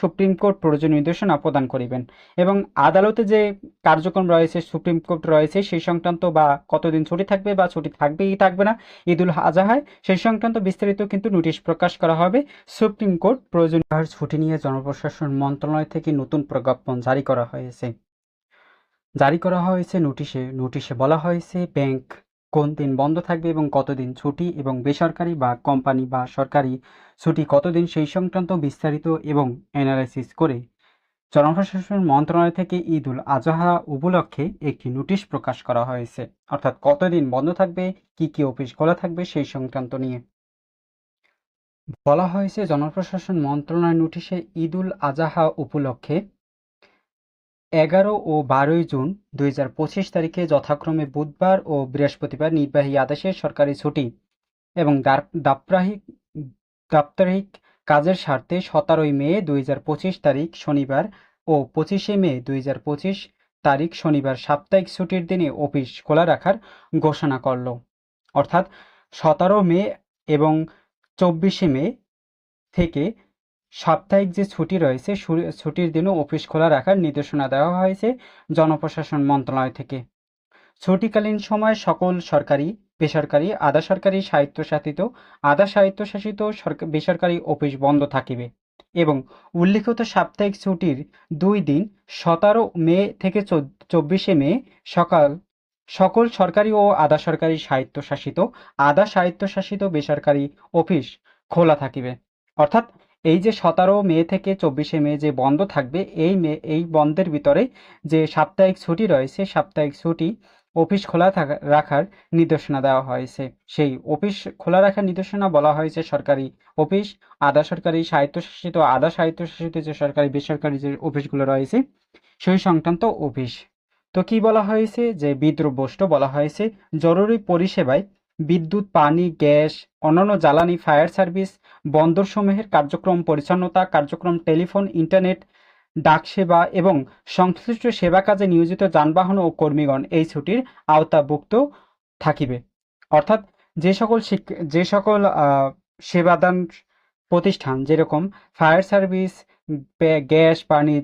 Supreme court প্রয়োজনীয় নির্দেশনা প্রদান করিবেন। এবং আদালতে যে কার্যক্রম রয়েছে, সুপ্রিম কোর্ট রয়েছে, সেই সংক্রান্ত বা কতদিন ছুটি থাকবে বা ছুটি থাকবে কি থাকবে না, ঈদুল আজহায়, সেই সংক্রান্ত বিস্তারিত কিন্তু নোটিশ প্রকাশ করা হবে। সুপ্রিম কোর্ট প্রয়োজনীয় ছুটি নিয়ে জনপ্রশাসন মন্ত্রণালয় থেকে নতুন প্রজ্ঞাপন জারি করা হয়েছে। জারি করা হয়েছে নোটিশে নোটিশে বলা হয়েছে, ব্যাংক কোন দিন বন্ধ থাকবে এবং কতদিন ছুটি এবং বেসরকারি বা কোম্পানি বা সরকারি ছুটি কতদিন সেই সংক্রান্ত বিস্তারিত এবং অ্যানালাইসিস করে জনপ্রশাসন মন্ত্রণালয় থেকে ঈদ উল আজহা উপলক্ষে একটি নোটিশ প্রকাশ করা হয়েছে। অর্থাৎ কতদিন বন্ধ থাকবে, কি কি অফিস খোলা থাকবে সেই সংক্রান্ত নিয়ে। বলা হয়েছে, জনপ্রশাসন মন্ত্রণালয় নোটিশে ঈদ উল আজহা উপলক্ষে এগারো ও বারোই জুন দুই তারিখে যথাক্রমে বুধবার ও বৃহস্পতিবার নির্বাহী আদেশে সরকারি ছুটি এবং দাপ- দাপ্তরিক দাপ্তরিক কাজের স্বার্থে সতেরোই মে দুই তারিখ শনিবার ও পঁচিশে মে দুই হাজার পঁচিশ তারিখ শনিবার সাপ্তাহিক ছুটির দিনে অফিস খোলা রাখার ঘোষণা করল। অর্থাৎ সতেরো মে এবং চব্বিশে মে থেকে সাপ্তাহিক যে ছুটি রয়েছে ছুটির দিনও অফিস খোলা রাখার নির্দেশনা দেওয়া হয়েছে জনপ্রশাসন মন্ত্রণালয় থেকে। ছুটিকালীন সময় সকল সরকারি, বেসরকারি, আধা সরকারি স্বায়ত্তশাসিত, আধা স্বায়ত্তশাসিত সরকা- বেসরকারি অফিস বন্ধ থাকিবে এবং উল্লিখিত সাপ্তাহিক ছুটির দুই দিন সতেরো মে থেকে চব্বিশে মে সকাল সকল সরকারি ও আধা সরকারি স্বায়ত্তশাসিত, আধা স্বায়ত্তশাসিত বেসরকারি অফিস খোলা থাকিবে। অর্থাৎ এই যে সতেরো মে থেকে চব্বিশে মে যে বন্ধ থাকবে, এই মে, এই বন্ধের ভিতরে যে সাপ্তাহিক ছুটি রয়েছে, সাপ্তাহিক ছুটি অফিস খোলা থাকা, রাখার নির্দেশনা দেওয়া হয়েছে। সেই অফিস খোলা রাখার নির্দেশনা বলা হয়েছে সরকারি অফিস, আধা সরকারি স্বায়ত্তশাসিত, আধা স্বায়ত্তশাসিত যে সরকারি, বেসরকারি যে অফিসগুলো রয়েছে, সেই সংক্রান্ত অফিস। তো কি বলা হয়েছে? যে বিদ্রোহবষ্ট বলা হয়েছে, জরুরি পরিষেবায় বিদ্যুৎ, পানি, গ্যাস, অন্যান্য জ্বালানি, ফায়ার সার্ভিস, বন্দরসমূহের কার্যক্রম, পরিচ্ছন্নতা কার্যক্রম, টেলিফোন, ইন্টারনেট ডাক সেবা এবং সংশ্লিষ্ট সেবা কাজে নিয়োজিত যানবাহন ও কর্মীগণ এই ছুটির আওতাভুক্ত থাকিবে। অর্থাৎ যে সকল যে সকল সেবাদান প্রতিষ্ঠান যেরকম ফায়ার সার্ভিস গ্যাস, পানি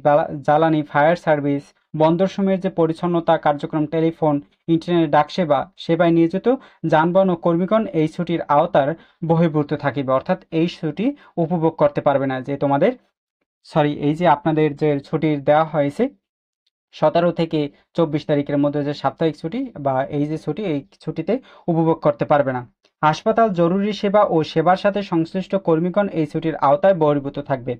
জ্বালানি, ফায়ার সার্ভিস বন্দরসমূহের যে পরিচ্ছন্নতা কার্যক্রম, টেলিফোন, ইন্টারনেট ডাক সেবা সেবায় নিয়োজিত যানবাহন ও কর্মীগণ এই ছুটির আওতার বহির্ভূত থাকিবে। অর্থাৎ এই ছুটি উপভোগ করতে পারবে না। যে তোমাদের সরি এই যে আপনাদের যে ছুটির দেওয়া হয়েছে, সতেরো থেকে চব্বিশ তারিখের মধ্যে যে সাপ্তাহিক ছুটি বা এই যে ছুটি, এই ছুটিতে উপভোগ করতে পারবে না। হাসপাতাল জরুরি সেবা ও সেবার সাথে সংশ্লিষ্ট কর্মীগণ এই ছুটির আওতায় বহির্ভূত থাকবে।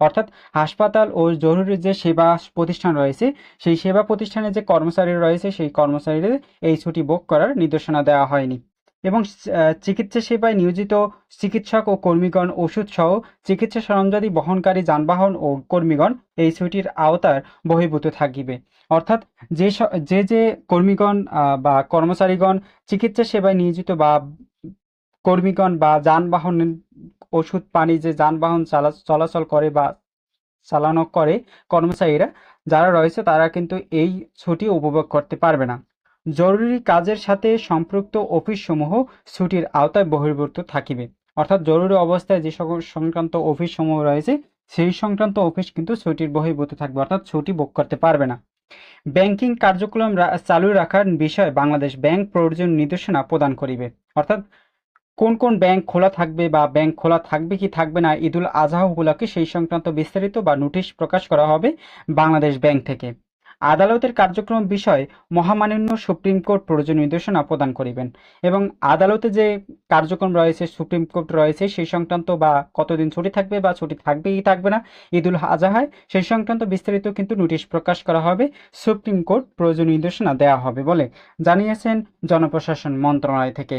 অর্থাৎ হাসপাতাল ও জরুরি যে সেবা প্রতিষ্ঠান রয়েছে, সেই সেবা প্রতিষ্ঠানে যে কর্মচারী রয়েছে, সেই কর্মচারীদের এই ছুটি ভোগ করার নির্দেশনা দেওয়া হয়নি। এবং চিকিৎসা সেবায় নিয়োজিত চিকিৎসক ও কর্মীগণ ওষুধ সহ চিকিৎসা সরঞ্জাদি বহনকারী যানবাহন ও কর্মীগণ এই ছুটির আওতার বহির্ভূত থাকিবে। অর্থাৎ যে যে যে কর্মীগণ বা কর্মচারীগণ চিকিৎসা সেবায় নিয়োজিত বা কর্মীগণ বা যানবাহন ওষুধ, পানি যে যানবাহন চলাচল করে বা চালানো করে কর্মচারীরা, যারা রয়েছে তারা কিন্তু এই ছুটি উপভোগ করতে পারবে না। জরুরি কাজের সাথে সম্পৃক্ত অফিসসমূহ ছুটির আওতায় বহির্ভূত থাকিবে। অর্থাৎ জরুরি অবস্থায় যে সকল সংক্রান্ত অফিস সমূহ রয়েছে, সেই সংক্রান্ত অফিস কিন্তু ছুটির বহির্ভূত থাকবে, অর্থাৎ ছুটি ভোগ করতে পারবে না। ব্যাংকিং কার্যক্রম চালু রাখার বিষয়ে বাংলাদেশ ব্যাংক প্রয়োজন নির্দেশনা প্রদান করিবে। অর্থাৎ কোন কোন ব্যাংক খোলা থাকবে বা ব্যাংক খোলা থাকবে কি থাকবে না ঈদুল আজহা উপলক্ষে সেই সংক্রান্ত বিস্তারিত বা নোটিশ প্রকাশ করা হবে বাংলাদেশ ব্যাংক থেকে। আদালতের কার্যক্রম বিষয়ে মহামান্য সুপ্রিম কোর্ট প্রয়োজনীয় নির্দেশনা প্রদান করিবেন এবং আদালতে যে কার্যক্রম রয়েছে, সুপ্রিম কোর্ট রয়েছে, সেই সংক্রান্ত বা কতদিন ছুটি থাকবে বা ছুটি থাকবে কি থাকবে না ঈদুল আজহায়, সেই সংক্রান্ত বিস্তারিত কিন্তু নোটিশ প্রকাশ করা হবে, সুপ্রিম কোর্ট প্রয়োজনীয় নির্দেশনা দেওয়া হবে বলে জানিয়েছেন জনপ্রশাসন মন্ত্রণালয় থেকে।